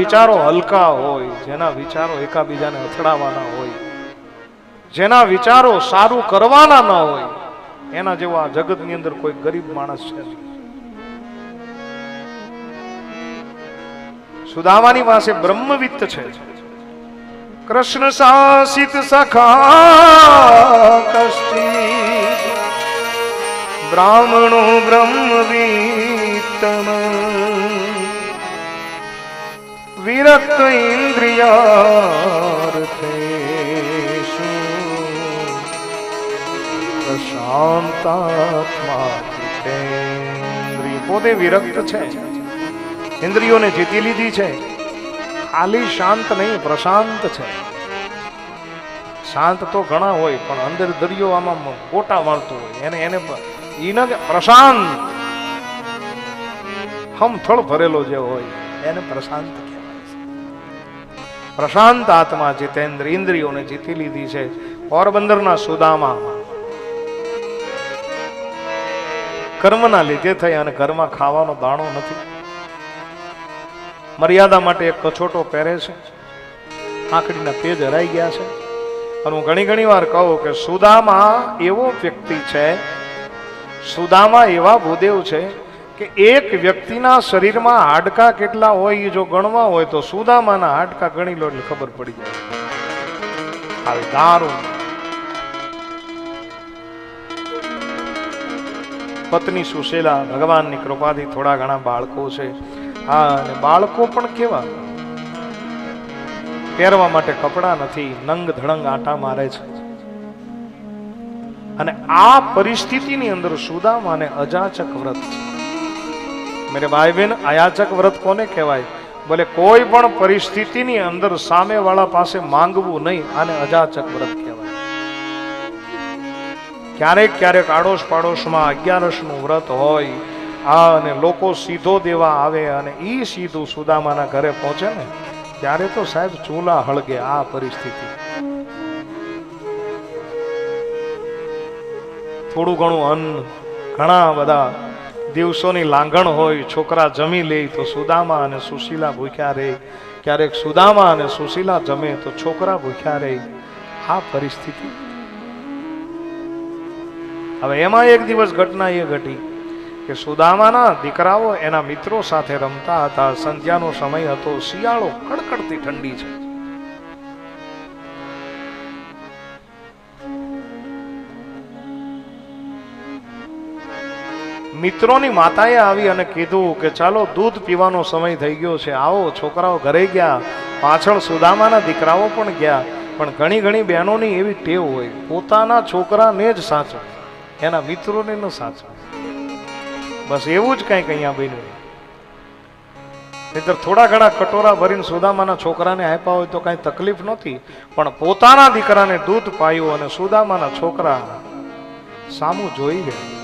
વિચારો હલકા હોય, જેના વિચારો એકાબીજાને અથડાવાના હોય, જેના વિચારો સારું કરવાના ન હોય, એના જેવો જગતની અંદર કોઈ ગરીબ માણસ છે. સુદામાની પાસે બ્રહ્મવિત્ત છે કૃષ્ણ શાસિત સખા કષ્ટી બ્રાહ્મણો બ્રહ્મવિત્તમ વિરક્ત ઇન્દ્રિયાર્થેષુ પોતે વિરક્ત છે ઇન્દ્રિયોને જીતી લીધી છે ખાલી શાંત નહીં પ્રશાંત છે શાંત તો ઘણા હોય પણ અંદર દરિયો આમાં ગોટા મારતો હોય એને એને કે પ્રશાંત હમથળ ભરેલો જે હોય એને પ્રશાંત પ્રશાંત આત્મા જીતેન્દ્ર ઇન્દ્રિયોને જીતી લીધી છે પોરબંદરના સુદામા. કર્મના લીધે થઈ અને ઘરમાં ખાવાનો દાણો નથી. મર્યાદા માટે એક કછોટો પહેરે છે. આંખડીના તેજ હરાઈ ગયા છે. અને હું ઘણી ઘણી વાર કહું કે સુદામા એવો વ્યક્તિ છે, સુદામા એવા ભૂદેવ છે કે એક વ્યક્તિના શરીરમાં હાડકા કેટલા હોય એ જો ગણવા હોય તો સુદામાના હાડકા ગણી લો એટલે ખબર પડી જાય. આવી દારૂ. પત્ની સુશીલા, ભગવાનની કૃપાથી થોડા ઘણા બાળકો છે. હા, અને બાળકો પણ કેવા? પહેરવા માટે કપડા નથી, નંગ ધડંગ આટા મારે છે. અને આ પરિસ્થિતિની અંદર સુદામાને અજાચક વ્રત. છે મેરે ભાઈ બહેન અયાચક વ્રત કોને કહેવાય બોલે કોઈ પણ પરિસ્થિતિની અંદર સામેવાળા પાસે માંગવું નહીં આને અજાચક વ્રત કહેવાય ક્યારેક ક્યારેક આડોશ પાડોશમાં અગિયારસનું વ્રત હોય આ અને લોકો સીધો દેવા આવે અને એ સીધું સુદામાના ઘરે પહોંચે ને ત્યારે તો સાહેબ ચૂલા હળગે આ પરિસ્થિતિ થોડું ઘણું અન્ન ઘણા બધા દિવસોની લાંઘણ હોય, છોકરા જમી લે, તો સુદામા અને સુશીલા ભૂખ્યા રહે ક્યારેક સુદામા અને સુશીલા જમે, તો છોકરા ભૂખ્યા રહે આ પરિસ્થિતિ. હવે એમાં એક દિવસ ઘટના એ ઘટી કે સુદામાના દીકરાઓ એના મિત્રો સાથે રમતા હતા. સંધ્યાનો સમય હતો, શિયાળો કડકડતી ઠંડી છે. મિત્રોની માતાએ આવી અને કીધું કે ચાલો દૂધ પીવાનો સમય થઈ ગયો છે. આવો, છોકરાઓ ઘરે ગયા. પાછળ સુદામાના દીકરાઓ પણ ગયા. પણ ઘણી ઘણી બહેનોની એવી ટેવ હોય. પોતાના છોકરાને જ સાચો એના મિત્રોને ન સાચો બસ એવું જ કંઈક અહીંયા બન્યું. નહીતર થોડા ઘણા કટોરા ભરીને સુદામાના છોકરાને આપ્યા હોય તો કાંઈ તકલીફ નહોતી. પણ પોતાના દીકરાને દૂધ પાયું અને સુદામાના છોકરા સામું જોઈ ગયા.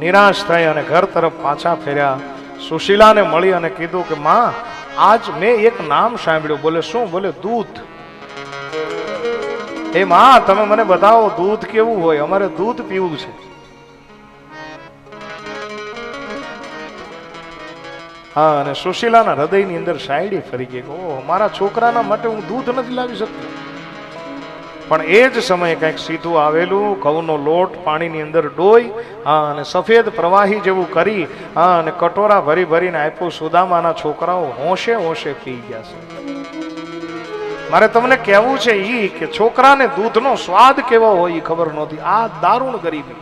નિરાશ થઈ અને ઘર તરફ પાછા ફેર્યા. સુશીલાને મળી અને કીધું કે, માં, આજ મેં એક નામ સાંભળ્યું. બોલે, શું? બોલે, દૂધ. એ માં, તમે મને બતાવો, દૂધ કેવું હોય? અમારે દૂધ પીવું છે. હા, અને સુશીલાના હૃદયની અંદર સાયડી ફરી ગઈ ઓ મારા છોકરાના માટે હું દૂધ નથી લાવી શકતો. પણ એ જ સમયે કંઈક સીધું આવેલું, ઘઉંનો લોટ પાણીની અંદર ડોઈ, હા, અને સફેદ પ્રવાહી જેવું કરી, હા, અને કટોરા ભરી ભરીને આપ્યું. સુદામાના છોકરાઓ હોંશે હોંશે પી ગયા છે. મારે તમને કહેવું છે એ કે છોકરાને દૂધનો સ્વાદ કેવો હોય એ ખબર નહોતી. આ દારૂણ ગરીબી.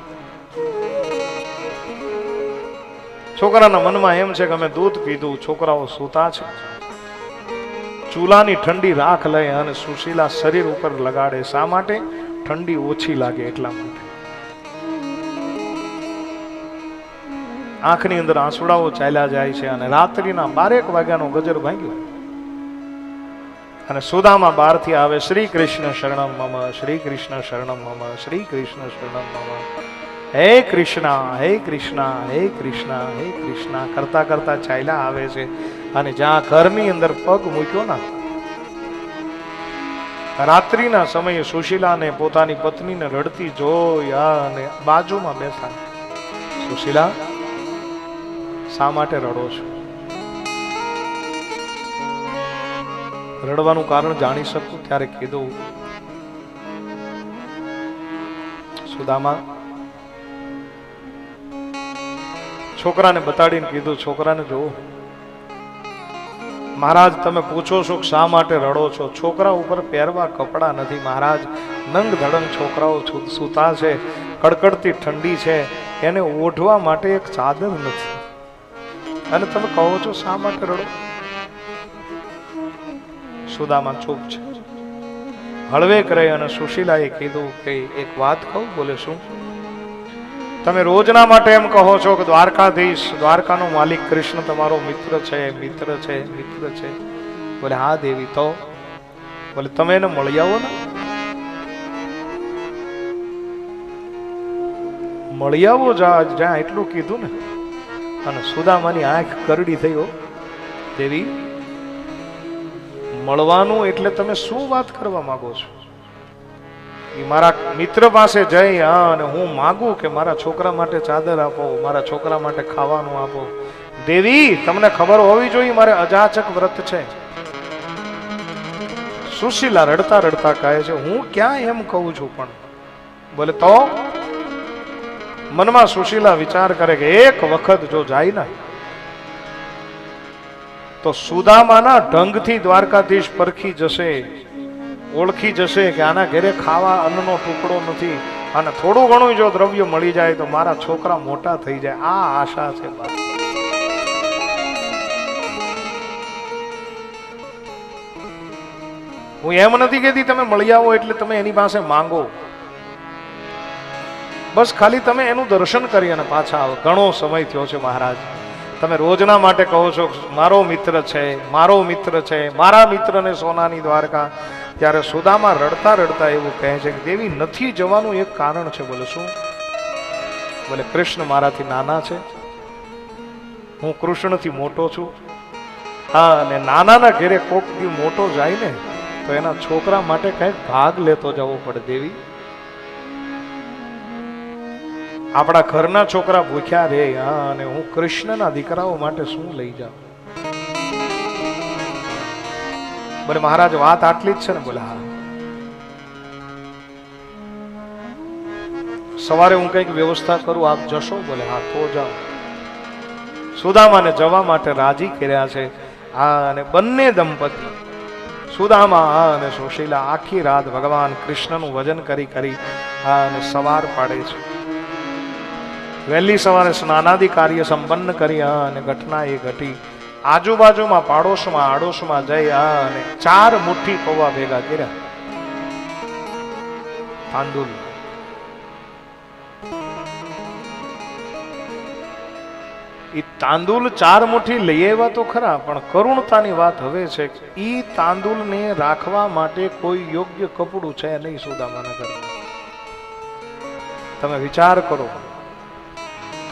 છોકરાના મનમાં એમ છે કે અમે દૂધ પીધું, છોકરાઓ સૂતા છે. ચૂલાની ઠંડી રાખ લઈ અને સુશીલા શરીર ઉપર લગાડે. શા માટે? ઠંડી ઓછી લાગે એટલા માટે. આંખની અંદર આંસુડાઓ ચાલ્યા જાય છે અને રાત્રિના બારેક વાગ્યાનો ગજર ભાંગ્યો. અને સુદામાં બહારથી આવે, શ્રી કૃષ્ણ શરણમ મમ, શ્રી કૃષ્ણ શરણમ મમ, શ્રી કૃષ્ણ શરણમ મમ. હે કૃષ્ણ હે કૃષ્ણ હે કૃષ્ણ હે કૃષ્ણ. કરતા કરતા ચાલ્યા આવે છે. અને જ્યાં ઘરની અંદર પગ મૂક્યો ના રાત્રિના સમયે સુશીલાને પોતાની પત્નીને રડતી જોઈ અને બાજુમાં બેસા સુશીલા, શા માટે રડો છો? રડવાનું કારણ જાણી શકું? ત્યારે કીધું, સુદામા, છોકરાને બતાડીને કીધું, છોકરાને જોવો. મહારાજ, તમે પૂછો છો કે શા માટે રડો છો? છોકરા ઉપર પહેરવા કપડાં નથી મહારાજ. નંગ ધડંગ છોકરાઓ સૂતા છે, કડકડતી ઠંડી છે. એને ઓઢવા માટે એક ચાદર નથી. અને તમે કહો છો શા માટે રડો? સુદામા ચૂપ છે. હળવે કરે અને સુશીલાએ કીધું કે, એક વાત કહું, બોલે શું? તમે રોજના માટે એમ કહો છો કે દ્વારકાધીશ, દ્વારકાનો માલિક કૃષ્ણ તમારો મિત્ર છે મિત્ર છે મિત્ર છે. બોલે, હા દેવી, તો. બોલે, તમે એને મળી આવો ને. મળી આવો જ્યાં એટલું કીધું ને. અને સુદામાની આંખ કરડી થઈ, હો. દેવી, મળવાનું એટલે તમે શું વાત કરવા માંગો છો? મારા મિત્ર પાસે જઈ હા અને હું માગું કે મારા છોકરા માટે ચાદર આપો, મારા છોકરા માટે ખાવાનું આપો. દેવી, તમને ખબર હોવી જોઈએ મારે અજાચક વ્રત છે. સુશીલા રડતા રડતા કહે છે, હું ક્યાં એમ કહું છું પણ. બોલે, તો? મનમાં સુશીલા વિચાર કરે કે એક વખત જો જાય ને, તો સુદામાના ઢંગથી દ્વારકાધીશ પરખી જશે. ઓળખી જશે કે આના ઘરે ખાવા અન્નનો ટુકડો નથી અને થોડું ઘણું જો દ્રવ્ય મળી જાય તો મારા છોકરા મોટા થઈ જાય. આ આશા છે હું એમ નથી કહેતી તમે મળી આવો એટલે તમે એની પાસે માંગો. બસ ખાલી તમે એનું દર્શન કરી અને પાછા આવો. ઘણો સમય થયો છે મહારાજ. તમે રોજના માટે કહો છો મારો મિત્ર છે, મારો મિત્ર છે, મારા મિત્રને સોનાની દ્વારકા ત્યારે સુદામા રડતા રડતા એવું કહે છે કે, દેવી, નથી જવાનું એક કારણ છે. બોલે, શું? બોલે, કૃષ્ણ મારાથી નાના છે. હું કૃષ્ણથી મોટો છું. હા, અને નાનાના ઘેરે કોક મોટો જાય ને, તો એના છોકરા માટે કંઈક ભાગ લેતો જવો પડે, દેવી. આપણા ઘરના છોકરા ભૂખ્યા રે, હા, અને હું કૃષ્ણના દીકરાઓ માટે શું લઈ જાઉં? બોલે, મહારાજ, વાત આટલી જ છે ને? બોલે, હા. સવારે હું કંઈક વ્યવસ્થા કરું, આપ જશો? બોલે, હા, તો જાઓ. સુદામાને જવા માટે રાજી કર્યા છે. હા અને બંને દંપતી, સુદામા હા અને સુશીલા, આખી રાત ભગવાન કૃષ્ણનું ભજન કરી કરી હા અને સવાર પાડે છે. વહેલી સવારે સ્નાનાદિ કાર્ય સંપન્ન કરી હા અને ઘટના એ ઘટી. આજુબાજુમાં, પાડોશમાં, આડોશમાં જઈ અને ચાર મુઠ્ઠી પૌવા ભેગા કર્યા. તાંદુલ ઈ તાંદુલ ચાર મુઠ્ઠી લઈ આવ્યા તો ખરા, પણ કરુણતાની વાત હવે છે કે ઈ તાંદુલને રાખવા માટે કોઈ યોગ્ય કપડું છે નહીં સુદામાના ઘરમાં તમે વિચાર કરો.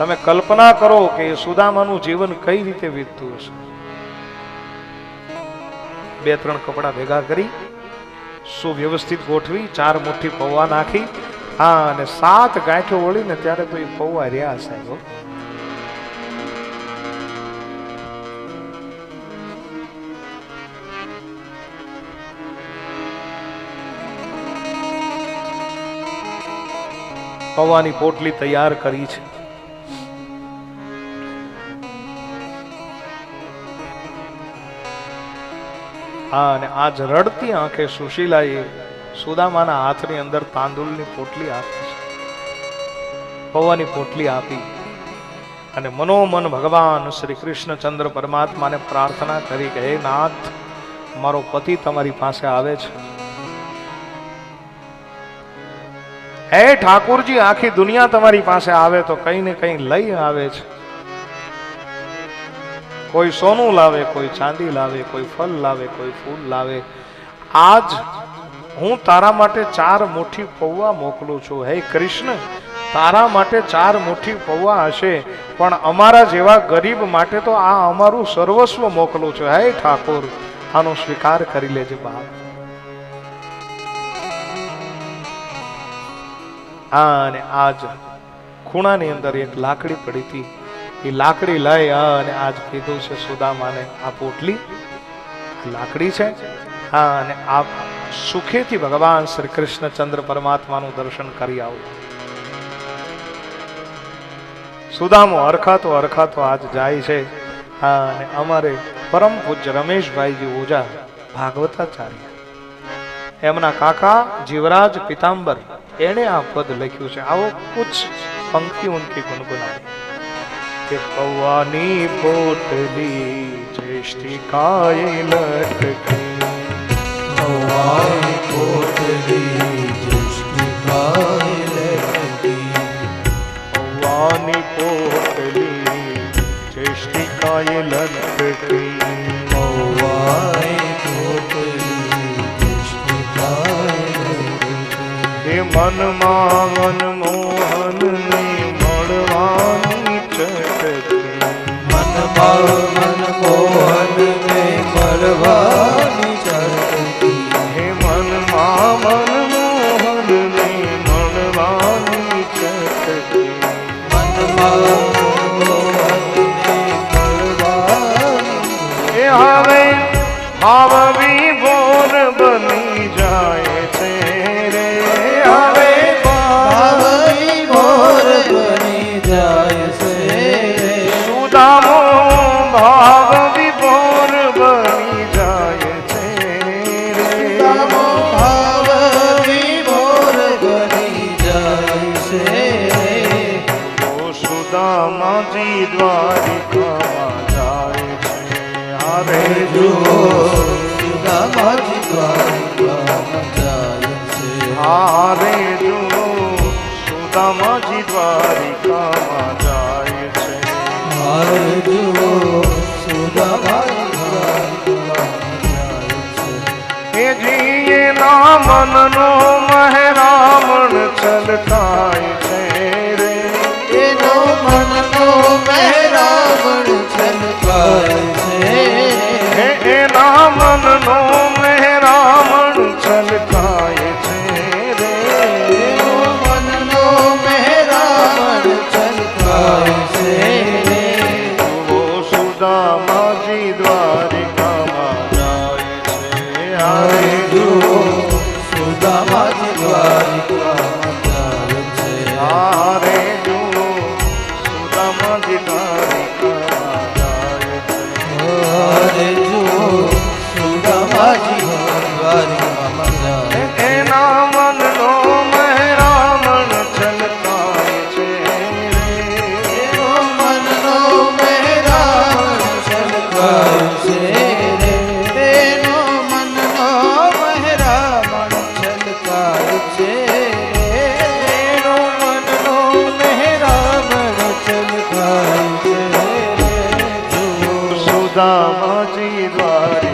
તમે કલ્પના કરો કે એ સુદામાનું જીવન કઈ રીતે વીતતું હશે? બે, ત્રણ કપડા ભેગા કરી, સુવ્યવસ્થિત ગોઠવી, ચાર મુઠ્ઠી પૌવા નાખી, હા, અને સાત ગાંઠો વળીને ત્યારે તો એ પૌવા રહ્યા સાહેબ પૌવાની પોટલી તૈયાર કરી છે. હા અને આજ રડતી આંખે સુશીલાએ સુદામાના હાથની અંદર તાંદુલની પોટલી આપી છે. પૌવાની પોટલી આપી અને મનોમન ભગવાન શ્રી કૃષ્ણચંદ્ર પરમાત્માને પ્રાર્થના કરી કે, હે નાથ, મારો પતિ તમારી પાસે આવે છે. હે ઠાકોરજી, આખી દુનિયા તમારી પાસે આવે તો કંઈ ને કંઈ લઈ આવે છે. કોઈ સોનું લાવે, કોઈ ચાંદી લાવે, કોઈ ફલ લાવે, કોઈ ફૂલ લાવે. આજ હું તારા માટે ચાર મુઠ્ઠી પૌવા મોકલું છું. હે કૃષ્ણ, તારા માટે ચાર મુઠ્ઠી પૌવા હશે, પણ અમારા જેવા ગરીબ માટે તો આ અમારું સર્વસ્વ મોકલું છું. હે ઠાકોર, આનો સ્વીકાર કરી લેજે બાપ. અને આજ ખૂણાની અંદર એક લાકડી પડી હતી. એ લાકડી લઈ અને આજ કીધું છે સુદામાને, આ પોટલી લાકડી છે? હા, અને આપ સુખેથી ભગવાન શ્રી કૃષ્ણચંદ્ર પરમાત્માનું દર્શન કરી આવો. સુદામો હરખાતો હરખાતો આજ જાય છે. હા, અને અમારે પરમ પૂજ્ય રમેશભાઈજી ઓઝા ભાગવતાચાર્ય. એમના કાકા જીવરાજ પિતાંબર, એણે આ પદ લખ્યું છે. આવો કુછ પંક્તિ ઉનકી ગુનગુના કે પૌવાની પોટલી ચેષ્ટિકાએ લટકી. હવાઈ કોટલી જષ્ટિકાય લટકી. પૌવાની પોટલી ચેષ્ટિકાએ લટકી. હવાઈ કોટલી જષ્ટિકાય લટકી. મનમાં મનમોહન મનમાં Hare কামাজি দ্বারে